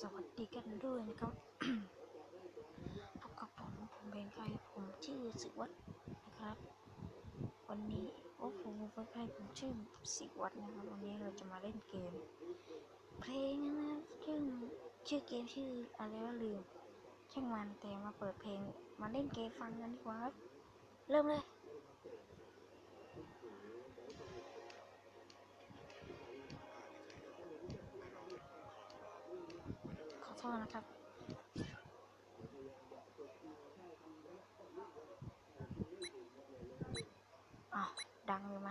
สวัสดีกันด้วยนะครับพบกับผมผมเป็นใครผมชื่อสิวัตรนะครับ วันนี้โอ้ผมเป็นใครผมชื่อสิวัตรนะครับวันนี้เราจะมาเล่นเกม เพลงนะซึ่งชื่อเกมชื่ออะไรวะลืมช่างมันแต่มาเปิดเพลงมาเล่นเกมฟังกันดีกว่าครับเริ่มเลย ขอโทษนะครับอ้าวดังเลยไหม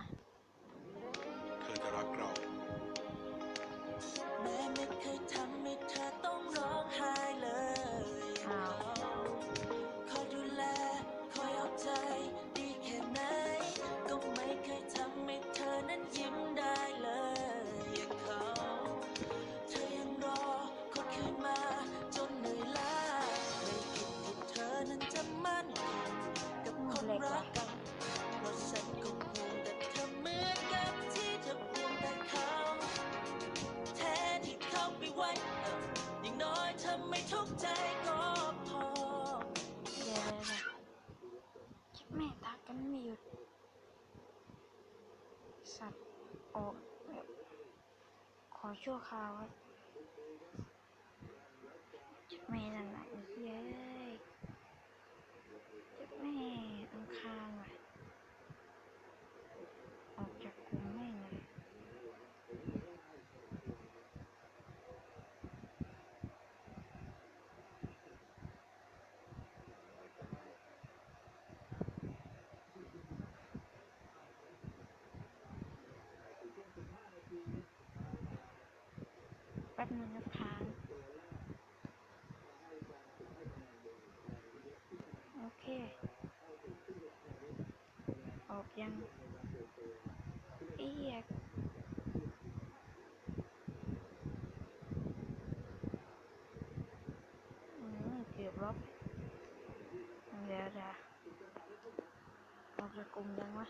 สัตว์ออกขอชั่วคราวครับไม่นั่นแหละไอ้เฮ้ยคิดแม่อังคารว่ะออกจากกลุ่มแม่งเลย แป๊บนึงนะค้างโอเค ออกยังเอียกเกือบลบเดี๋ยวเดี๋ยวออกจากกลุ่มยังวะ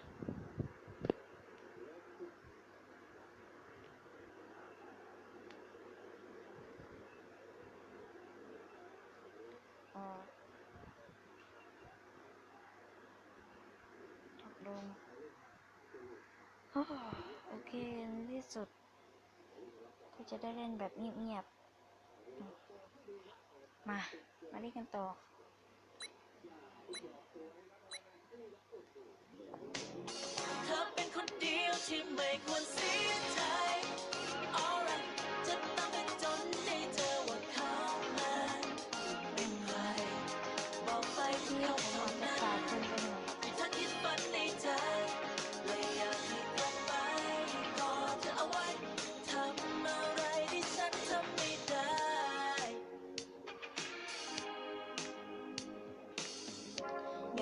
ออกตกลง โอเคที่สุด ก็จะได้เล่นแบบเงียบๆ มา มาเล่นกันต่อเธอเป็นคนเดียวที่ไม่ควร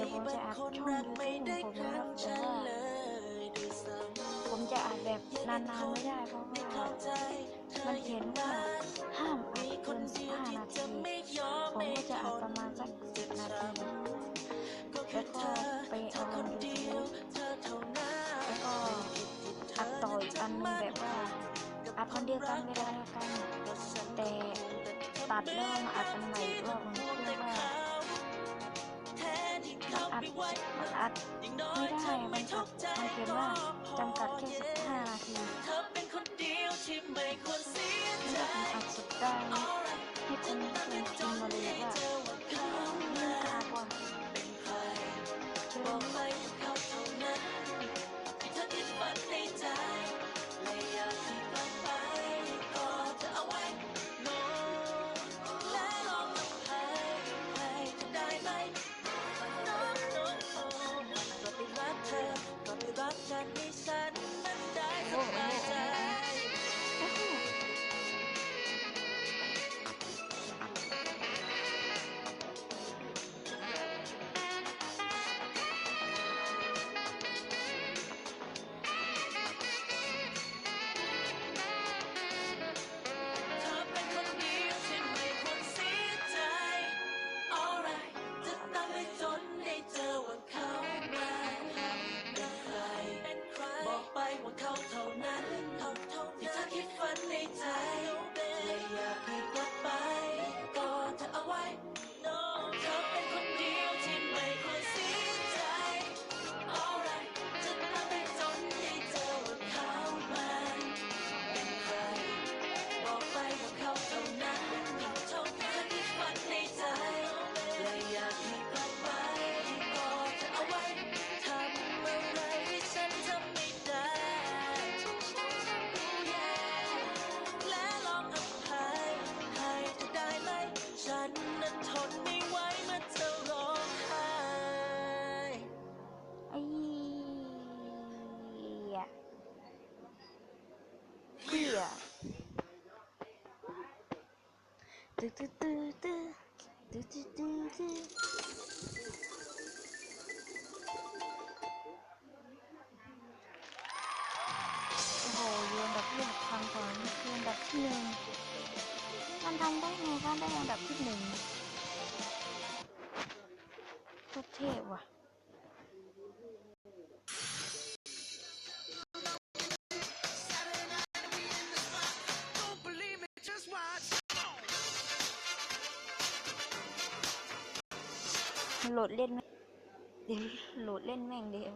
ดี๋ยวผมจะอัดช่องยูทูบของผมนะครับแต่ว่าผมจะอัดแบบนานๆไม่ได้เพราะว่ามันเขียนว่าห้ามอัดคเกิน15นาทีผมก็จะอัดนประมาณสักสิบนาทีำก็แค่เธอเธอคนยวเธอเท่านั้นแล้วก็อัดต่ออีกอันนึงแบบว่าอัดคนเดียวกันเวลาเดียวกันแต่ตัดแล้วมาอัดกันใหม่อีกรอบนึง เพื่อว่าอัดมันอัดไม่ได้มันอัดมันเขียนว่าจำกัดแค่ 15 นาทีเธอเป็นคนเดียวที่ไม่ควรเสียใจนี่ผมอัดสุดได้ ให้ฉันนั้นได้สบายใจ ตื้อตื้อตื้อตื้อตื้อตื้อตื้อตื้อโอ้โหยืนดับที่หกพันก่อนนี่คืนดับที่หนึ่งมันทำได้ไงคะได้อันดับที่หนึ่งโคตรเทพว่ะ โหลดเล่นไหมเดี๋ยวโหลดเล่นแม่งเดียว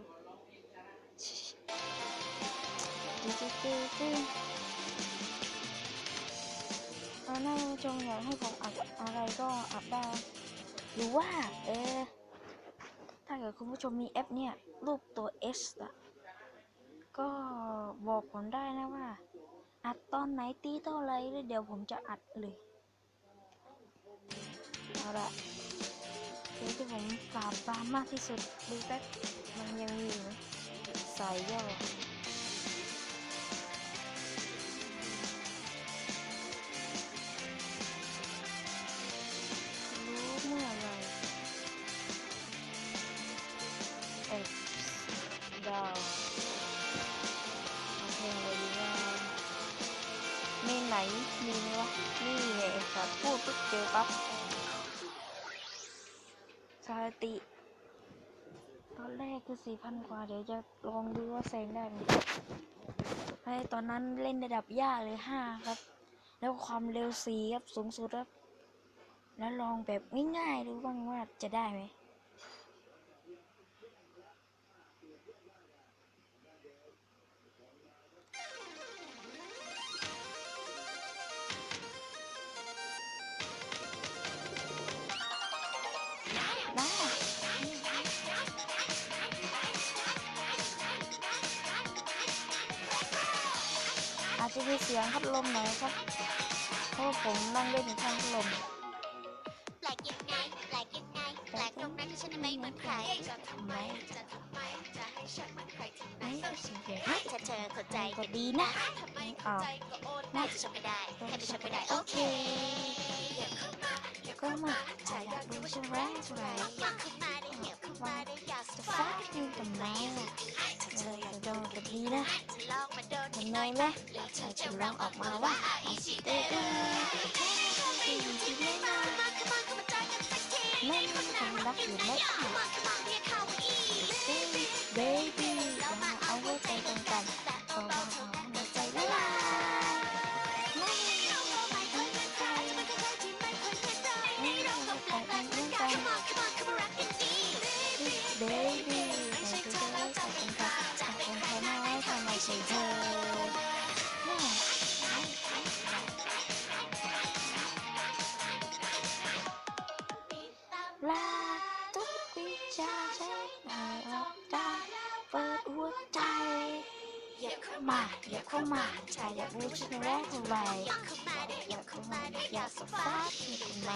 ตื้อตื้อตื้อตื้อเอาหน้าผู้ชมอยากให้ผมอัดอะไรก็อัดได้ หรือว่า เออ ถ้าเกิดคุณผู้ชมมีแอปเนี่ย รูปตัว S อะก็บอกผมได้นะว่า อัดตอนไหนตีเท่าไรแล้วเดี๋ยวผมจะอัดเลย เอาละ เพลงที่ผมปราบปรามมากที่สุดดูแป๊บมันยังมีอยู่สายย่อ แรกคือสี่พันกว่า เดี๋ยวจะลองดูว่าแซงได้ไหมไอตอนนั้นเล่นระดับยากเลยห้าครับ แล้วความเร็วสี่ครับสูงสุดครับ แล้วลองแบบง่ายๆดูบ้างว่าจะได้ไหม เสียงพัดลมหน่อยครับเพราะว่าผมนั่งเล่นอยู่ข้างพัดลมแปลกยังไงแปลกยังไงแปลกตรงนั้นที่ฉันไม่เหมือนใครจะทำไมจะทำไมจะให้ฉันเหมือนใครที่ไหนไม่เสียงเด็กถ้าเธอเข้าใจก็ก็ดีดีนะทำไมเข้าใจก็โอนให้ที่ฉันไม่ได้ให้ที่ฉันไม่ได้โอเคอย่าเข้ามาอย่าก็เข้ามามาถ่ายอยากดูใช่ไหมใช่ไหมอยากเข้ามาได้เหยียบเข้ามา ว่าฟักนี่ทมล่ะเธออยากโดนแบบนี้นะทำไมล่ะเธอจะร้องออกมาว่า baby. เข้ามาชายอยากรู้ฉันแรกเท่าไรอย่าเข้ามาได้อยาเข้ามาอยากสสฟ้าที่ตรงไหน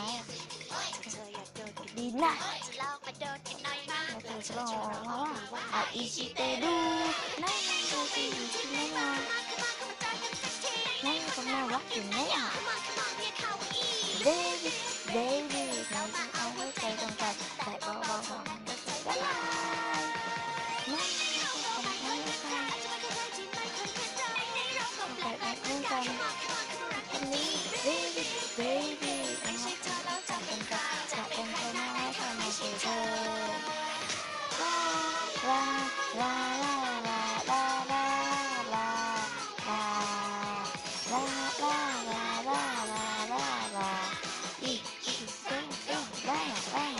เธออยากโดนกันดีนะจะลองมาโดนกันหน่อยมาแล้วเธอจะลองออกมาว่าอาอีชิเตดูนั่นมันดูดีอยู่ที่ไหนล่ะนั่นคนน่ารักอยู่ไหนอะเบ ลาลาลาลาลาลาลาลาอีอีเต้นเต้น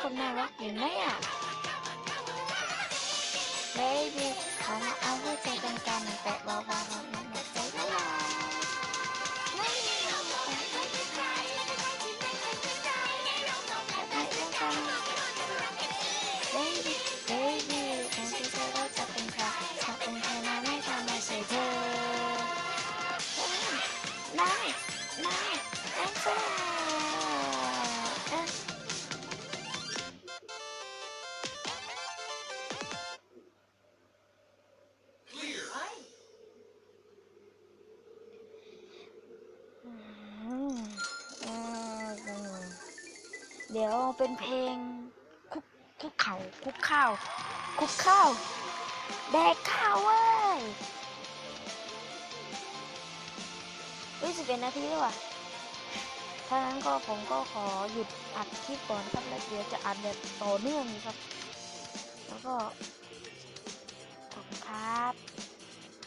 คนน่ารักอยู่ไหมอะ baby เขามาเอาหัวใจกันกันแตะเบาๆนั่นแหละใจละลาย ดี๋ยวเป็นเพลงคุกคุกเข่าคุกข้าว คุกข้าวแดกข้าวเว้ยเฮ้ยสิบเอ็ดนาทีแล้วว่ะถ้านั้นก็ผมก็ขอหยุดอัดคลิปก่อนครับแล้วเดี๋ยวจะอัดแบบต่อเนื่องครับ แล้วก็ขอบคุณครับ